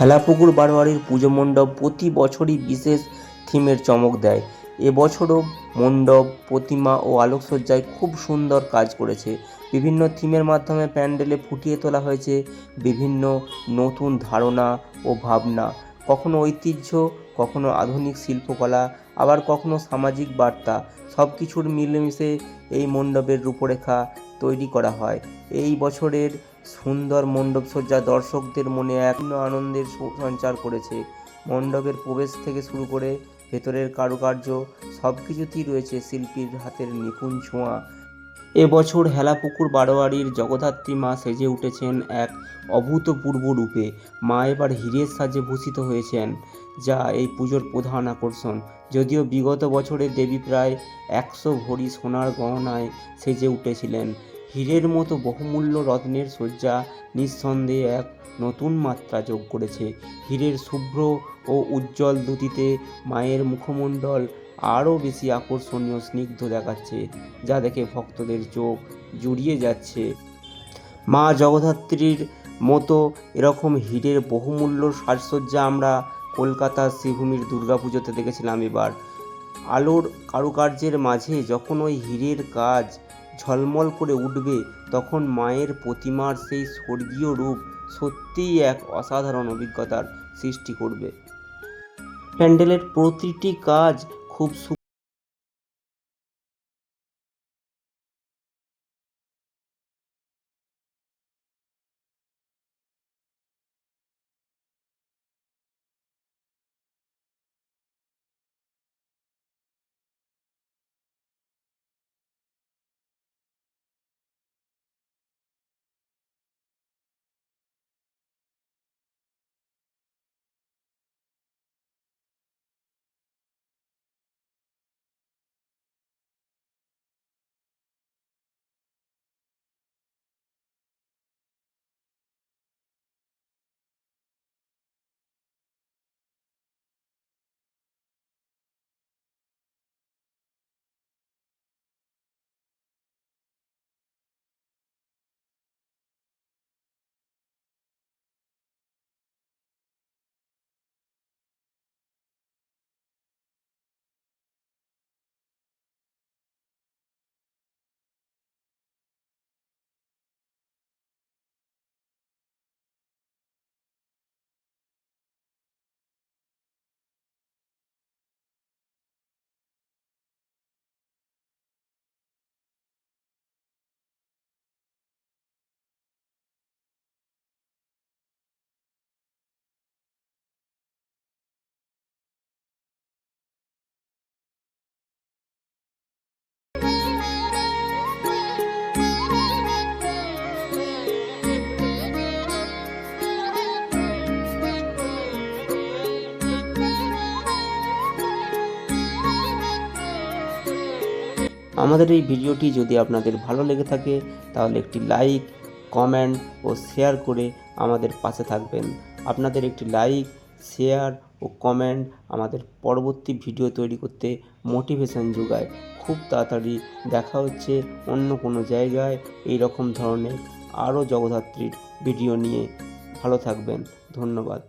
হেলাপুকুর বারোয়ারির পুজো মণ্ডপ প্রতি বছরই বিশেষ থিমের চমক দেয়। এবছরও মণ্ডপ, প্রতিমা ও আলোকসজ্জায় খুব সুন্দর কাজ করেছে। বিভিন্ন থিমের মাধ্যমে প্যান্ডেলে ফুটিয়ে তোলা হয়েছে বিভিন্ন নতুন ধারণা ও ভাবনা। কখনো ঐতিহ্য, কখনো আধুনিক শিল্পকলা, আবার কখনো সামাজিক বার্তা। সব কিছুর মিলেমিশে এই মণ্ডপের রূপরেখা তৈরি করা হয়। এই বছরের সুন্দর মণ্ডপসজ্জা দর্শকদের মনে এক আনন্দের সঞ্চার করেছে। মণ্ডপের প্রবেশ থেকে শুরু করে ভেতরের কারুকার্য সব কিছুতেই রয়েছে শিল্পীর হাতের নিপুণ ছোঁয়া। এবছর হেলাপুকুর বারোয়ারির জগদ্ধাত্রী মা সেজে উঠেছেন এক অভূতপূর্ব রূপে। মা এবার হীরের সাজে ভূষিত হয়েছেন, যা এই পুজোর প্রধান আকর্ষণ। যদিও বিগত বছরে দেবী প্রায় একশো ভরি সোনার গহনায় সেজে উঠেছিলেন হীরের মতো বহুমূল্য রত্নের শয্যা নিঃসন্দেহে এক নতুন মাত্রা যোগ করেছে। হীরের শুভ্র ও উজ্জ্বল দুটিতে মায়ের মুখমণ্ডল আরও বেশি আকর্ষণীয় স্নিগ্ধ দেখাচ্ছে, যা দেখে ভক্তদের চোখ জুড়িয়ে যাচ্ছে। মা জগদ্ধাত্রীর মতো এরকম হীরের বহুমূল্য সাজসজ্জা আমরা কলকাতার শ্রীভূমির দুর্গাপুজোতে দেখেছিলাম এবার। আলোর কারুকার্যের মাঝে যখন ওই হীরের কাজ ঝলমল করে উঠবে, তখন মায়ের প্রতিমার সেই স্বর্গীয় রূপ সত্যিই এক অসাধারণ অভিজ্ঞতার সৃষ্টি করবে। প্যান্ডেলের প্রতিটি কাজ খুব আমাদের এই ভিডিওটি যদি আপনাদের ভালো লেগে থাকে, তাহলে একটি লাইক, কমেন্ট ও শেয়ার করে আমাদের পাশে থাকবেন। আপনাদের একটি লাইক, শেয়ার ও কমেন্ট আমাদের পরবর্তী ভিডিও তৈরি করতে মোটিভেশন যোগায়। খুব তাড়াতাড়ি দেখা হচ্ছে অন্য কোনো জায়গায় এই রকম ধরনের আরও জগদ্ধাত্রীর ভিডিও নিয়ে। ভালো থাকবেন, ধন্যবাদ।